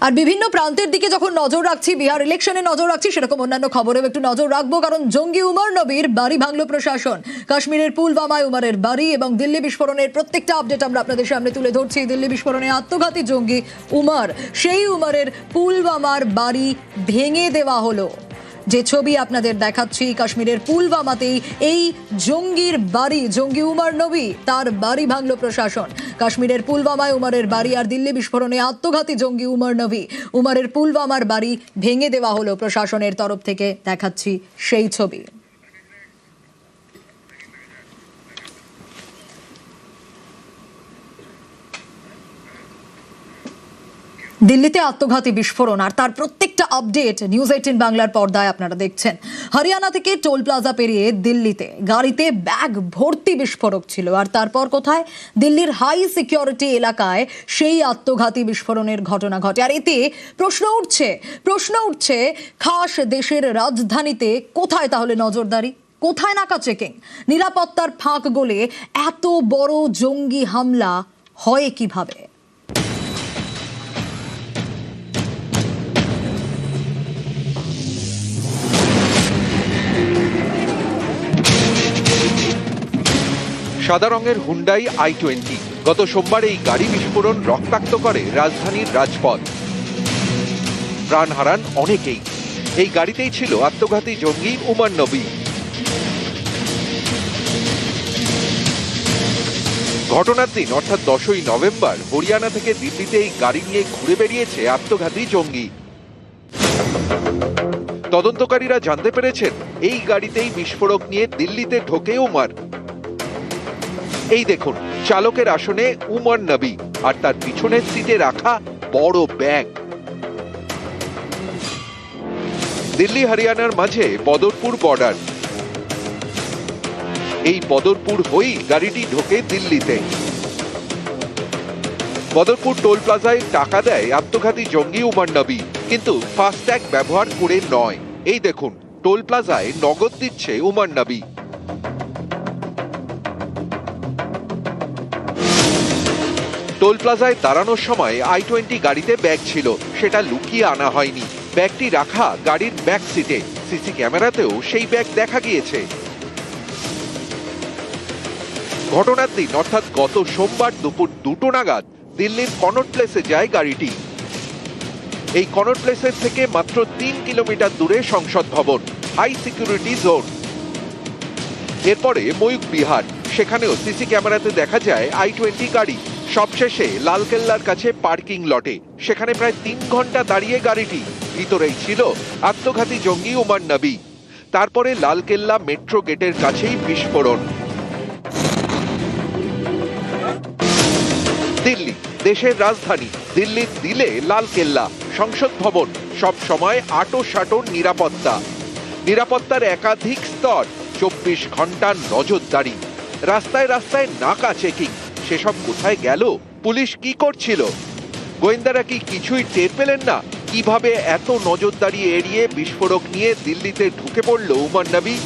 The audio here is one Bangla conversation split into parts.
আর বিভিন্ন প্রান্তের দিকে যখন নজর রাখছি, বিহার ইলেকশনে নজর রাখছি, সেরকম অন্যান্য খবরেও একটু নজর রাখব। কারণ জঙ্গি উমর নবীর বাড়ি ভাঙল প্রশাসন। কাশ্মীরের পুলওয়ামায় উমারের বাড়ি এবং দিল্লি বিস্ফোরণের প্রত্যেকটা আপডেট আমরা আপনাদের সামনে তুলে ধরছি। দিল্লি বিস্ফোরণে আত্মঘাতী জঙ্গি উমার। সেই উমারের পুলওয়ামার বাড়ি ভেঙে দেওয়া হলো। যে ছবি আপনাদের দেখাচ্ছি, কাশ্মীরের পুলওয়ামাতেই এই জঙ্গির বাড়ি, জঙ্গি উমার নবী, তার বাড়ি ভাঙল প্রশাসন। কাশ্মীরের পুলওয়ামায় উমারের বাড়ি আর দিল্লি বিস্ফোরণে আত্মঘাতী জঙ্গি উমার নবী। উমারের পুলওয়ামার বাড়ি ভেঙে দেওয়া হলো প্রশাসনের তরফ থেকে, দেখাচ্ছি সেই ছবি। দিল্লিতে আত্মঘাতী বিস্ফোরণ আর তার প্রত্যেকটা আপডেট নিউজ এইটিন বাংলার পর্দায় আপনারা দেখছেন। হরিয়ানা থেকে টোল প্লাজা পেরিয়ে দিল্লিতে গাড়িতে ব্যাগ ভর্তি বিস্ফোরক ছিল। আর তারপর কোথায়? দিল্লির হাই সিকিউরিটি এলাকায় সেই আত্মঘাতী বিস্ফোরণের ঘটনা ঘটে। আর এতে প্রশ্ন উঠছে প্রশ্ন উঠছে, খাস দেশের রাজধানীতে কোথায় তাহলে নজরদারি? কোথায় নাকা চেকিং? নিরাপত্তার ফাঁক গলে এত বড় জঙ্গি হামলা হয় কীভাবে? সাদা রঙের হুন্ডাই আই টোয়েন্টি গত সোমবার এই গাড়ি বিস্ফোরণ রক্তাক্ত করে রাজধানীর রাজপথ। প্রাণ হারান অনেকেই। এই গাড়িতেই ছিল আত্মঘাতী জঙ্গি উমর নবী। ঘটনার দিন, অর্থাৎ দশই নভেম্বর, হরিয়ানা থেকে দিল্লিতে এই গাড়ি নিয়ে ঘুরে বেরিয়েছে আত্মঘাতী জঙ্গি। তদন্তকারীরা জানতে পেরেছেন, এই গাড়িতেই বিস্ফোরক নিয়ে দিল্লিতে ঢোকে উমর এই দেখুন, চালকের আসনে উমর নবী আর তার পিছনের সিটে রাখা বড় ব্যাগ দিল্লি, হরিয়ানার মাঝে বদরপুর বর্ডার এই বদরপুর হয়েই গাড়িটি ঢোকে দিল্লিতে। বদরপুর টোল প্লাজায় টাকা দেয় আত্মঘাতী জঙ্গি উমর নবী, কিন্তু ফাস্ট্যাগ ব্যবহার করে নয়। এই দেখুন, টোল প্লাজায় নগদ দিচ্ছে উমর নবী। টোল প্লাজায় দাঁড়ানোর সময় আই টোয়েন্টি গাড়িতে ব্যাগ ছিল, সেটা লুকিয়ে আনা হয়নি। ব্যাগটি রাখা গাড়ির ব্যাক সিটে সিসি ক্যামেরাতেও সেই ব্যাগ দেখা গিয়েছে। ঘটনার দিন, অর্থাৎ গত সোমবার দুপুর দুটো নাগাদ, দিল্লির কনট প্লেসে যায় গাড়িটি। এই কনট প্লেসের থেকে মাত্র তিন কিলোমিটার দূরে সংসদ ভবন হাই সিকিউরিটি জোন এরপরে ময়ূক বিহার, সেখানেও সিসি ক্যামেরাতে দেখা যায় আই টোয়েন্টি গাড়ি। সবশেষে লালকেল্লার কাছে পার্কিং লটে। সেখানে প্রায় তিন ঘণ্টা দাঁড়িয়ে গাড়িটি, ভিতরেই ছিল আত্মঘাতী জঙ্গি উমার নবী। তারপরে লালকেল্লা মেট্রো গেটের কাছেই বিস্ফোরণ। দিল্লি, দেশের রাজধানী। দিল্লির দিলে লালকেল্লা, সংসদ ভবন, সব সময় আটো সাটোর নিরাপত্তা। নিরাপত্তার একাধিক স্তর, চব্বিশ ঘণ্টার নজরদারি। রাস্তায় রাস্তায় নাকা চেকিং। সেসব কোথায় গেল? পুলিশ কি করছিল? গোয়েন্দারা কি কিছুই টের পেলেন না? কীভাবে এত নজরদারি এড়িয়ে বিস্ফোরক নিয়ে দিল্লিতে ঢুকে পড়ল উমর নবী?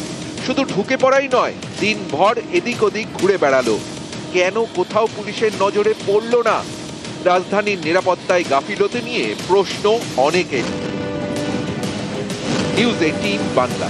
শুধু ঢুকে পড়াই নয়, দিনভর এদিক ওদিক ঘুরে বেড়ালো। কেন কোথাও পুলিশের নজরে পড়ল না? রাজধানীর নিরাপত্তায় গাফিলতি নিয়ে প্রশ্ন অনেকের। News eighteen Bangla.